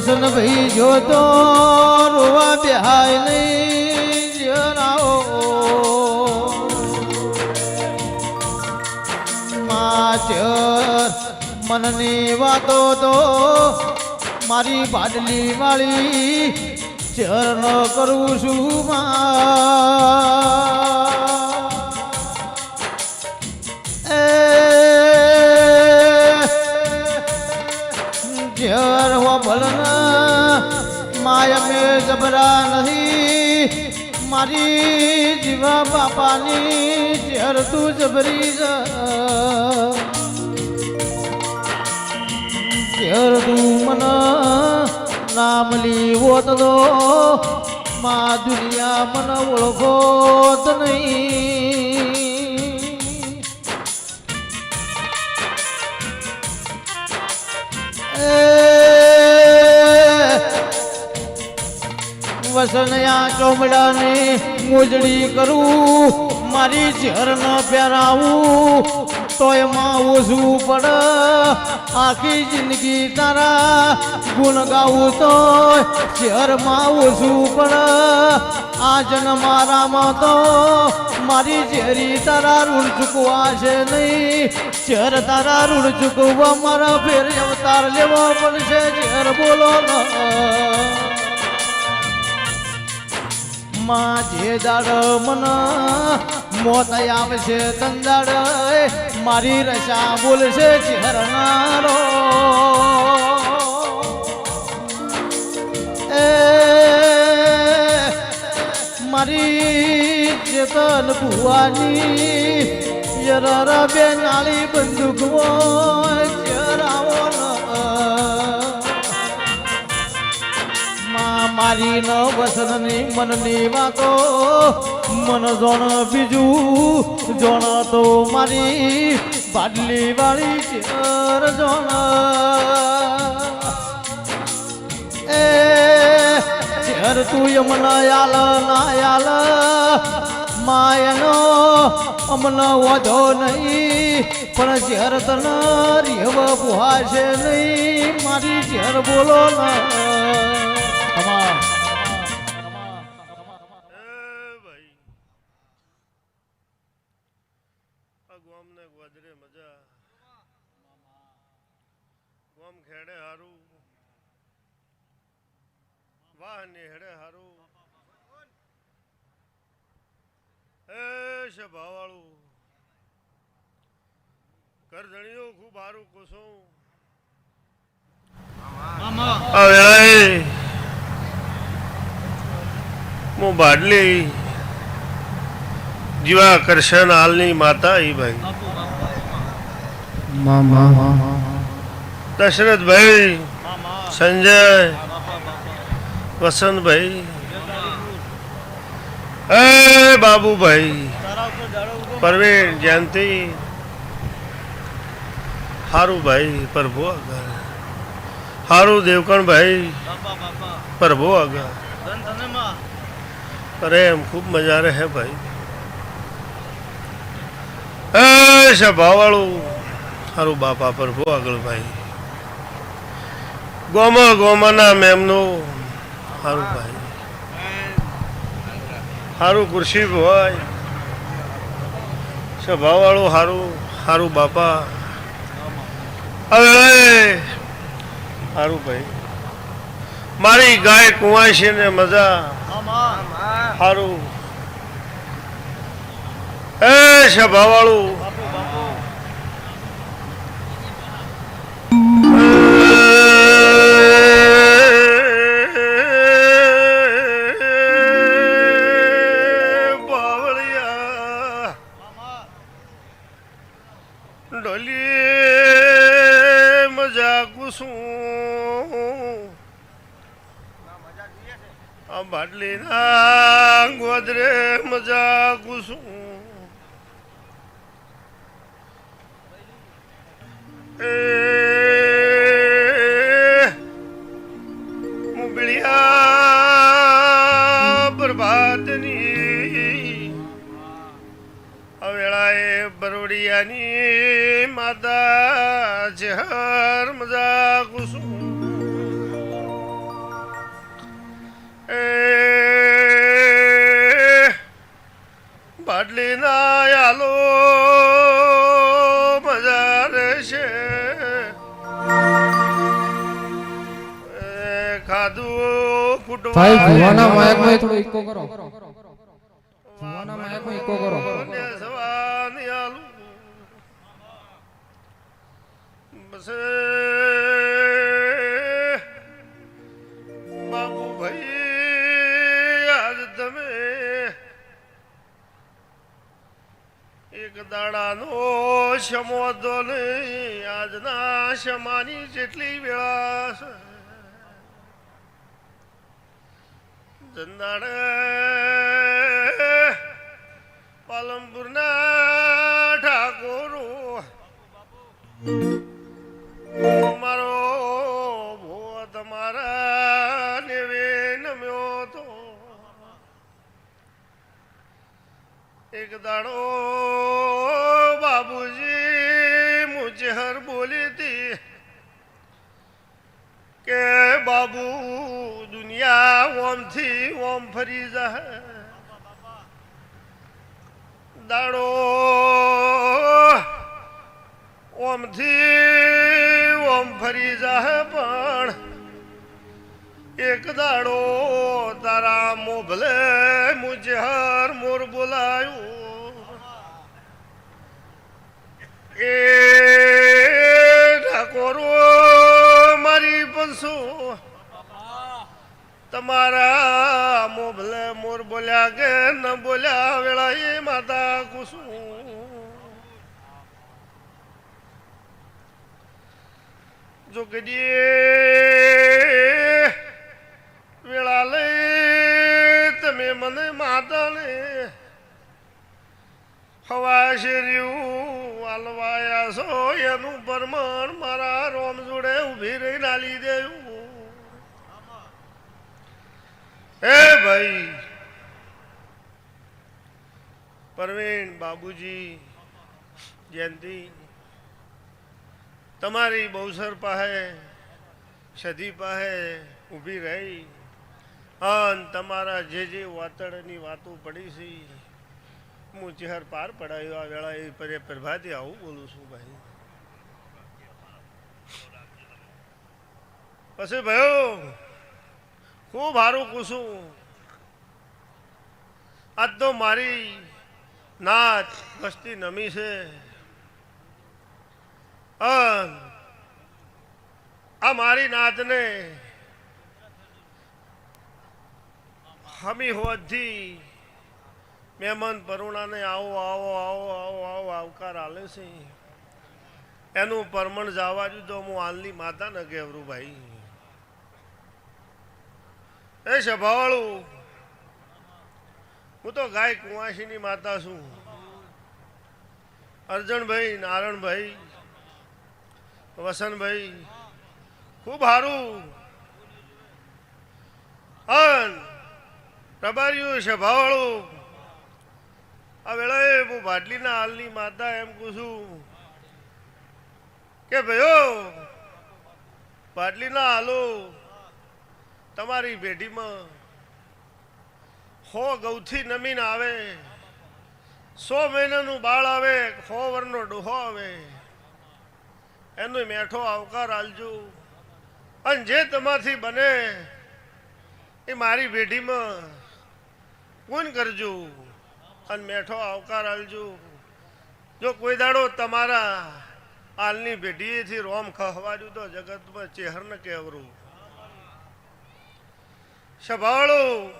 વસન ભાઈ જોતો રોવા બેહાય નહીં જણાવો માચર મનની વાતો તો મારી બાટલી વાળી ચરણ કરું છું, માં. માયા મે જબરા નહીં. મારી જીવા બાપાની ઘેર તું જબરી ઘેર તું મન નામ લીવો તો મા દુનિયા મન ઓળખો જ નહીં. વસનયા ચોમડાની મોજડી કરું, મારી ઝેર ન પહેરાવું, તોયમાં ઓછું પડે, આખી જિંદગી તારા ગુણ ગાવું તોય ઝેરમાં ઓછું પડે. આ જન્મારામાં તો મારી ઝેરી તારા ઋણ ચૂકવા છે નહીં, ઝેર તારા ઋણ ચૂકવવા મારા ફેર અવતાર લેવો પડશે, ઝેર બોલો ના. માં જે દાડ મન, મોત આવશે તંદાડ મારી રસા બોલશે ચહેરનારો. એ મારી ચેતન ભુવાની યર બે નાળી બંદૂક મારી ન વસનની મનની વાતો. મન જોણ બીજું જોણ તો મારી બાદલી વાળી ચેર જોણ. એ ચેર તું યમન યાલ ના યાલ માયનો અમન વધો નહીં, પણ ઝેર તન રેવ પુહાશે નહીં. મારી ઝેર બોલો ના. આ ગોમને ગોદરે મજા. ગોમ ખેડે હારું. વાહ નેહડે હારું. એ સભાવાળું. કરધણીઓ ખૂબ હારું આ વેળાએ હું બાડલી જીવા કરશન હાલની માતા એ ભાઈ. દશરથભાઈ સંજય વસંતભાઈ. એ બાબુભાઈ પરવીણ જયંતિ હારુભાઈ પ્રભુ આગળ. હારું દેવકણભાઈ પ્રભુ આગળ. અરે એમ ખૂબ મજા રહે ભાઈ. એ ભાવાળું સારું બાપા પ્રભુ આગળ ભાઈ. ગોમા, ગોમાના મેમનું. સારું ભાઈ. સારું ખુરશી ભાઈ સભાવાળું સારું સારું બાપા. હવે સારું ભાઈ. મારી ગાય કુંવાશી ને મજા. સારું એ સભાવાળું મુગળિયા બરબાદની અવેળાએ વેળાએ બરોડિયાની માતા જહર મજા કુસુમ એ બાટલી ના આલો ભાઈ ભુવાના માયકમાં થોડો ઇકો કરો. ભુવાના માયકમાં ઇકો કરો. બસ. બાબુ ભાઈ આજ તમે એક દાડાનો શમો દો નહીં. આજના શમાની જેટલી વેળા જંદાડે પાલનપુરના ઠાકોરો મારો ભો તમારા નેવે નમ્યો તો એક દાડો બાબુજી મુજહર બોલી ઓમથી ઓમ ફરી જાય દાડો ઓમથી ઓમ ફરી જાહે પણ એક દાડો તારા મોભલે મુજે હર મોર બોલાયું. એ ઠાકોરો મારી પંસો તમારા મોભલે મોર બોલ્યા કે ન બોલ્યા વેળા એ માતા કુસુમ. જો કદી વેળા લઈ તમે મને માતાને હવા શેર્યું આલવાયા છો, એનું પરમાણ મારા રોમ જોડે ઊભી રહી નાલી દેવું. હે ભાઈ. પરવીણ બાબુજી, જયંતિ, તમારી બહુસર પાસે સધી પાસે ઊભી રહી. અન તમારા જે જે વાતળની વાતો પડી છે, હું ચહેર પાર પડાયો આ વેળા એ પર પ્રભાતી આવું બોલું છું ભાઈ. પછી ભયો ખૂબ સારું કુસું આજ તો મારી નાચ વસ્તી નમી છે. આ મારી નાચને હમી હોવાથી મહેમાન પરુણાને આવો આવો આવો આવો આવો આવકાર આલે છે. એનું પરમણ જવા તો હું હાલની માતા ને કહેવરું ભાઈ. એ સભાવાળું, હું તો ગાય કુંવાસીની માતા છું. અર્જણભાઈ નારણભાઈ વસનભાઈ ખૂબ સારું. અન પ્રભારીઓ, સભાવાળું, આ વેળાએ હું ભાટલીના હાલની માતા એમ કહું છું કે ભાઈઓ ભાટલીના હાલો તમારી પેઢીમાં હો ગૌથી નમીન આવે, સો મહિનાનું બાળ આવે, હો વરનો ડોહો આવે. એનો મેઠો આવકાર આલજો. અને જે તમારથી બને એ મારી પેઢીમાં પૂન કરજો અને મેઠો આવકાર આલજો. જો કોઈ દાડો તમારા હાલની પેઢીએથી રોમ ખહવાડ્યું તો જગતમાં ચેહર ન કહેવરું. સભાળો.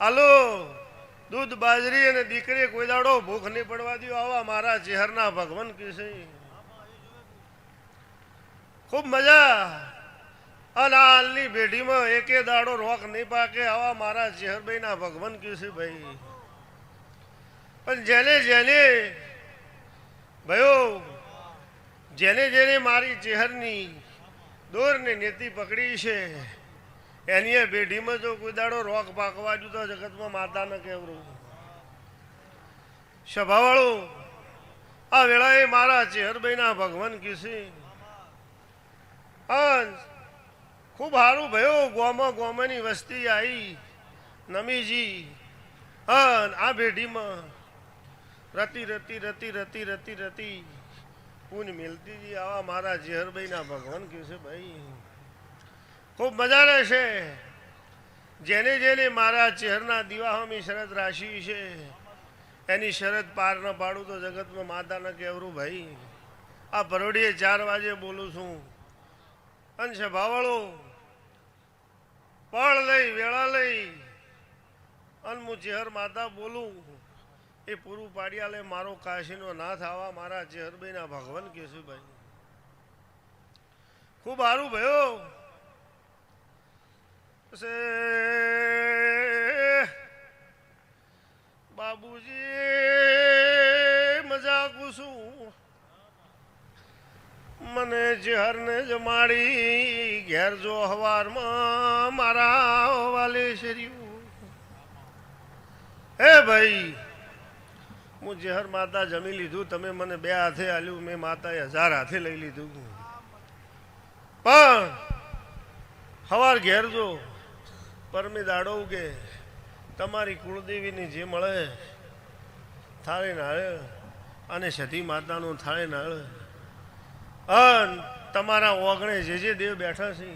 હાલો. દૂધ, બાજરી અને દીકરી કોઈ દાડો ભૂખ નહીં પડવા દો આવા મારા ચહેરના ભગવાન કીશે ખૂબ મજા. અને હાલની પેઢીમાં એકે દાડો રોક નહીં પાકે. આવા મારા ચેહરભાઈના ભગવાન ભાઈ. પણ જેને જેને, ભયો, જેને જેને મારી ચેહરની દોરને નેતી પકડી છે એની એ પેઢીમાં જો કોઈ દાડો રોક પાકવા જુ તો જગતમાં માતા ન કહેવરું સભાવાળો, આ વેળાએ મારા ચેહરભાઈના ભગવાન કિસી. ખૂબ સારું ભયો ગોમાં ગોમાની વસ્તી આવી નમીજી. અન આ પેઢીમાં રતી રતી રતી રતી રતી રતી પૂન મિલતીજી આવા મારા જેહરભાઈના ભગવાન કહેશે ભાઈ. ખૂબ મજા રહેશે જેને જેને મારા ચહેરના દિવાહોની શરત રાશિ છે, એની શરત પાર ન પાડું તો જગતમાં માતા ન કહેવરું ભાઈ. આ ભરોડીએ ચાર વાગે બોલું છું. અંશ ભાવળો, પળ લઈ, વેળા લઈ, અન હું ચહેર માતા બોલું. એ પૂરું પાડ્યા લે મારો કાશીનો નાથ આવા મારા ચહેરભાઈના ભગવાન કેશુભાઈ ખૂબ સારું ભયો. સે બાબુજી મજા કુસું મને જહરને જમાડી ઘેર જો હવારમાં મારા વાલે હે ભાઈ, હું જહર માતા જમી લીધું, તમે મને બે હાથે આલ્યું, મેં માતાએ હજાર હાથે લઈ લીધું. પણ હવાર ઘેર જો પરમી દાડો ઉગે તમારી કુળદેવીની જે મળે, થાળે નાળ અને સતી માતાનું થાળે નાળ. અન તમારા ઓગણે જે જે દેવ બેઠા છે,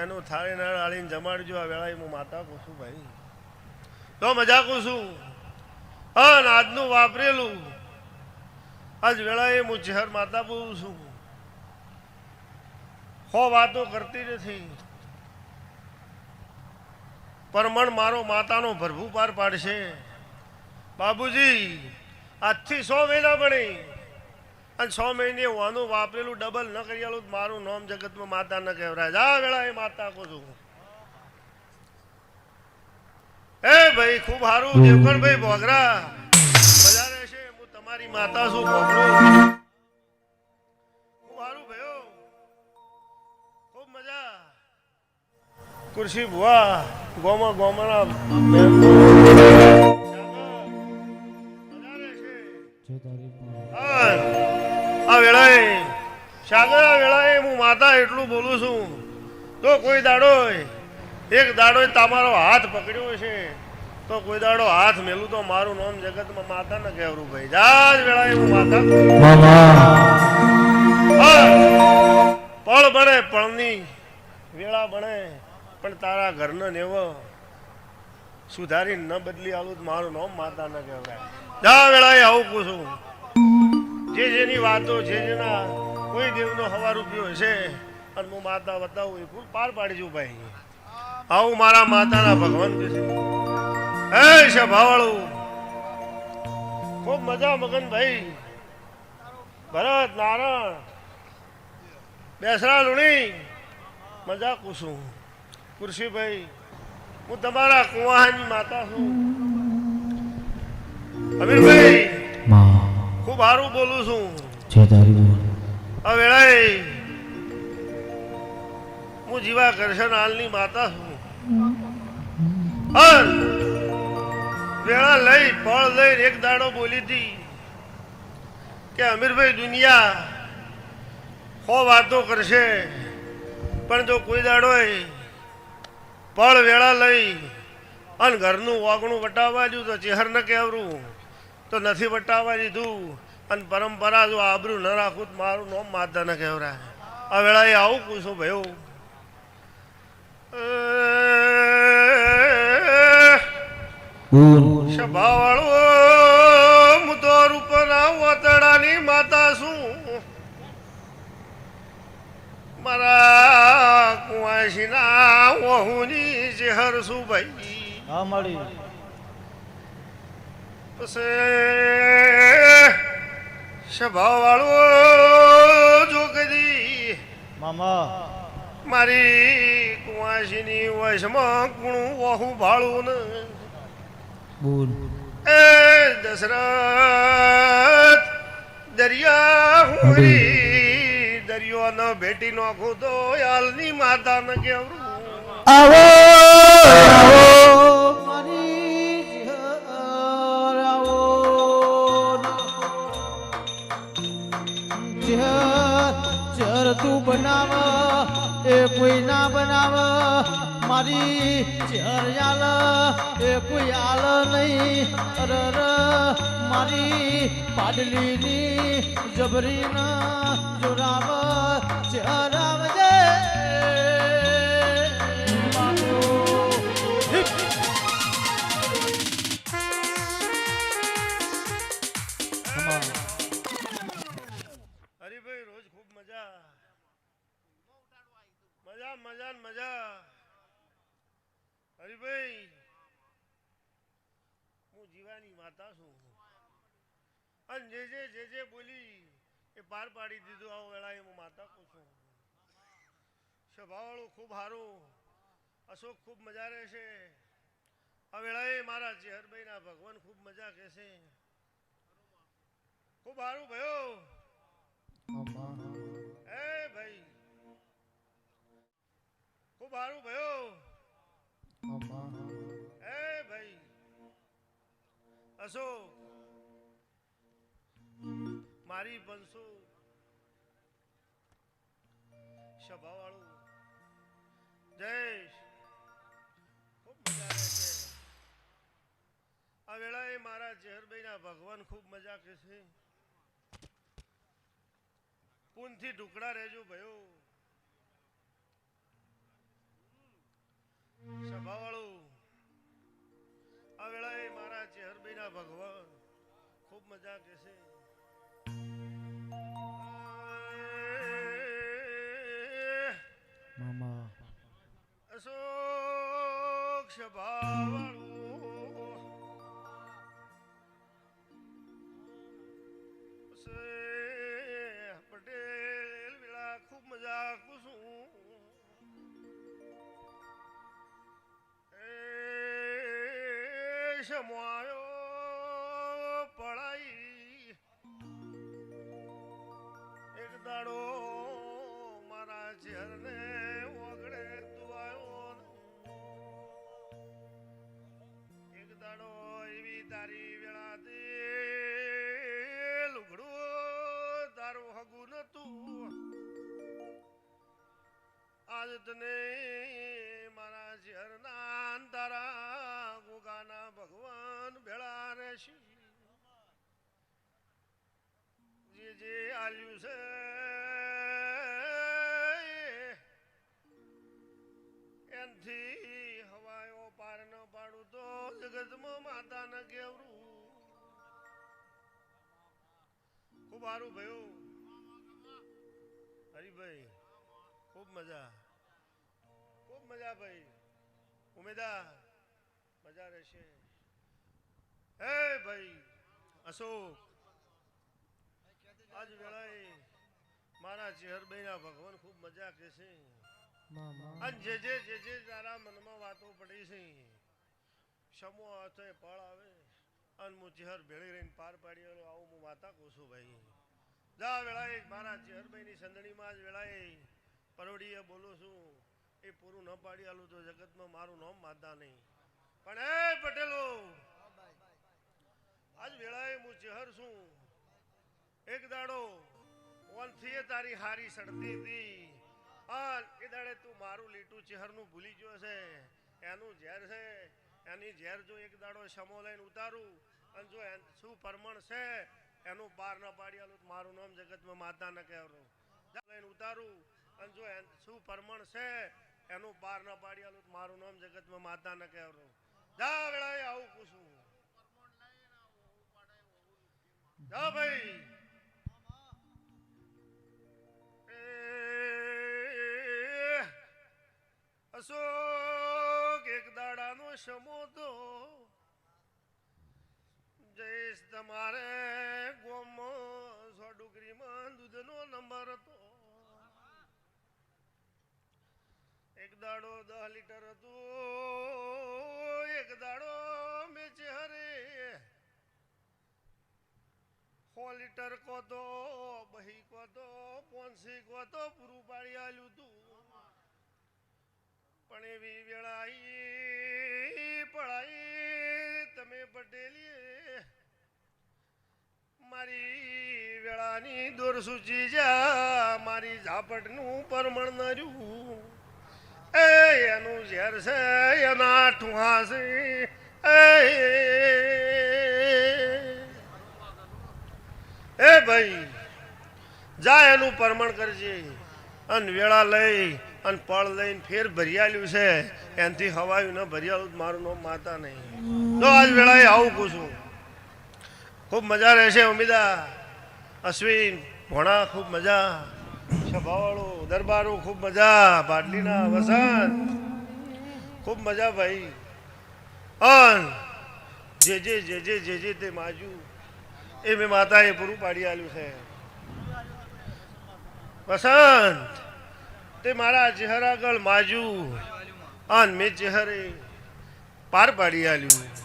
એનું થાળે નાળ આળીને જમાડજો. આ વેળાએ હું માતા કહું છું ભાઈ, તો મજા કહું છું. અન આજનું વાપરેલું. આજ વેળાએ હું ઝેર માતા બોલું છું. હો વાતો કરતી નથી. પરમણ મારો માતાનો ભરભુ પાર પાડશે. બાબુજી, આજથી સો મહિના ભણી અને છ મહિને વાનું વાપરેલું ડબલ ન કરી આલું તો મારું નામ જગતમાં માતા ન કહેવરાય. જા વેળા એ માતા કહું છું એ ભાઈ, ખૂબ સારું. દેવકણભાઈ ભોગરા મજા રહેશે. હું તમારી માતા છું ભોગરો કુર્સી ભુવા ગોમાં ગોમાના આ વેળાએ હા, આ વેળાએ હું માતા એટલું બોલું છું. તો કોઈ દાડો એક દાડો તમારો હાથ પકડ્યો છે તો કોઈ દાડો હાથ મેલું તો મારું નામ જગતમાં માતા ન કહેવરું ભાઈ. જાજ વેળાએ હું માતા. પળ બને પળની વેળા બને. પણ તારા ઘરનો નેવો સુધારી ન બદલી આલું મારું નામ માતા ન કહેવાય. જા વેળાએ આવું પૂછું. જે જેની વાતો, જે જેના કોઈ દેવનો હવા રૂપિયો હશે, અને હું માતા બતાવું, એ ફૂલ પાર પાડીશું ભાઈ. આવું મારા માતાના ભગવાન છે. હે સભાવાળું ખૂબ મજા મગન ભાઈ. ભરત, નારાયણ, બેસરા લુણી, મજા કુસું કુરશીભાઈ હું તમારા કુવાહાની માતા છું. અમીરભાઈ ખૂબ સારું બોલું છું. આ વેળાએ હું જીવા કરશન હાલની માતા છું. વેળા લઈ ફળ લઈ એક દાડો બોલી હતી કે અમીરભાઈ દુનિયા હો વાતો કરશે પણ જો કોઈ દાડો પળ વેળા લઈ અને ઘરનું વાગણું વટાવવા દીધું તો ચેહર ન કહેવરું તો નથી વટાવવા દીધું. અને પરંપરા જો આબરું ન રાખું તો મારું નોમ માતા ન કહેવરાય. આ વેળાએ આવું પૂછો ભયો. સભાવાળો હું તો રૂપના વતડાની માતા છું. મારા કુવાસીના વહુની જે હરસુભાઈ ભાઈ હા મળી. પછી સભાવાળો જો કદી મામા. મારી કુવાસીની વશમાં કુણું વહુ ભાળું ને. બોલ. એ દશરથ દરિયા હુરી દરિયો ન ભેટી નાખું તો હાલની માતા ન કેવરું આવો જહર તું બનાવ એ કોઈ ના બનાવ મારી જહર યાલ એ કોઈ આલ નહીં. અરર મારી પાડલીની જબરીના જોરાવ જહર પાડી દીધું આવો વેળાએ હું માતા કહું છું. સ્વભાવવાળું ખૂબ સારું અશોક ખૂબ મજા રહેશે. આ વેળાએ મારા ચેહરભાઈના ભગવાન ખૂબ મજા કહેશે. ખૂબ સારું ભયો. એ ભાઈ ખૂબ સારું ભયો. એ ભાઈ અશોક મારી બનશો સભાવાળું જયેશ ખૂબ મજા આવે છે. આ વેળાએ મારા ચેહરભાઈના ભગવાન ખૂબ મજા કરશે પૂનથી ટુકડા રહેજો ભયો. સભા વાળું આ વેળાએ મારા ચેહરભાઈના ભગવાન ખૂબ મજા કહેશે સભાવાળું પટેલ વિલા ખૂબ મજા કુસું એ સમો પડાઈ તને મારા ઝરના તારા ગોગાના ભગવાન ભેળા રહેશે. જે જે આલ્યું છે એનથી હવાયો પાર ન પાડું તો જગતમાં માતા ન કેવરું. ખૂબ સારું ભયું. હરિભાઈ, ખૂબ મજા. મજા ભાઈ ઉમેદા મજા રહેશે. હે ભાઈ અશોક આજ વેળાએ મારા ચેહરભાઈના ભગવાન ખૂબ મજા કહેશે અને જે જે જે જે તારા મનમાં વાતો પડી છે સમો હાથે પળ આવે અને હું ચેહર ભેળી રહીને પાર પાડી આવું હું માતા કહું છું ભાઈ. જા વેળાએ મારા ચેહરભાઈની સંદણીમાં જ વેળાએ પરોડીએ બોલું છું. એ પૂરું ન પાડી આલું તો જગતમાં મારું નામ માતા નહીં. પણ એ પટેલો, આજ વેળાએ હું ચેહર છું. એક દાડો ઓનથી તારી હારી સડતી હતી. આ એ દાડે તું મારું લીટું ચહેરનું ભૂલી ગયો છે. એનું ઝેર છે. એની ઝેર જો એક દાડો સમો લઈને ઉતારું અને જો શું પરમણ છે, એનું બહાર ન પાડી આલું મારું નામ જગતમાં માતા ન કહેવાનું લઈને ઉતારું અને જો શું પરમણ છે એનું પાર ન પાડી મારું નામ જગતમાં માતા ન કહેવાનું જા વેળાએ આવું પૂછું. જા ભાઈ. અશોક એક દાડાનો સમો તો જયેશ તમારે ગોમમાં સોડુગરીમાં દૂધનો નંબર હતો એક દાડો દસ લીટર હતું. એક દાડો મેચે હરે. સો લીટર કો તો બહી કો તો પોનસી કો તો પૂરું પાડી આલ્યું તું. પણ એવી વેળાઈ પડાઈ તમે પટેલી મારી વેળાની દોર સૂચી જા, મારી ઝાપટનું પરમણ નર્યું. એ એનું ઝેર છે, એના ઠુહા છે, એ. ભાઈ, જા એનું પરમણ કરજે, અને વેળા લઈ, અને પળ લઈને ફેર ભરિયાલ્યું છે. એનથી હવાયું ને ભરિયાલું મારું નામ માતા નહીં. તો આજ વેળાએ આવું પૂછું. ખૂબ મજા રહેશે ઉમિદા. અશ્વિન, ભોણા, ખૂબ મજા. સભાવાળું, દરબારું, ખૂબ મજા, પાટલીના વસંત ખૂબ મજા ભાઈ. અન જે જે જે જે જે જે તે માજુ, એ મેં માતાએ પૂરું પાડી આલ્યું છે. વસંત, તે મારા ચહેરા આગળ માજુ. અન મેં ચહેરે પાર પાડી આલ્યું.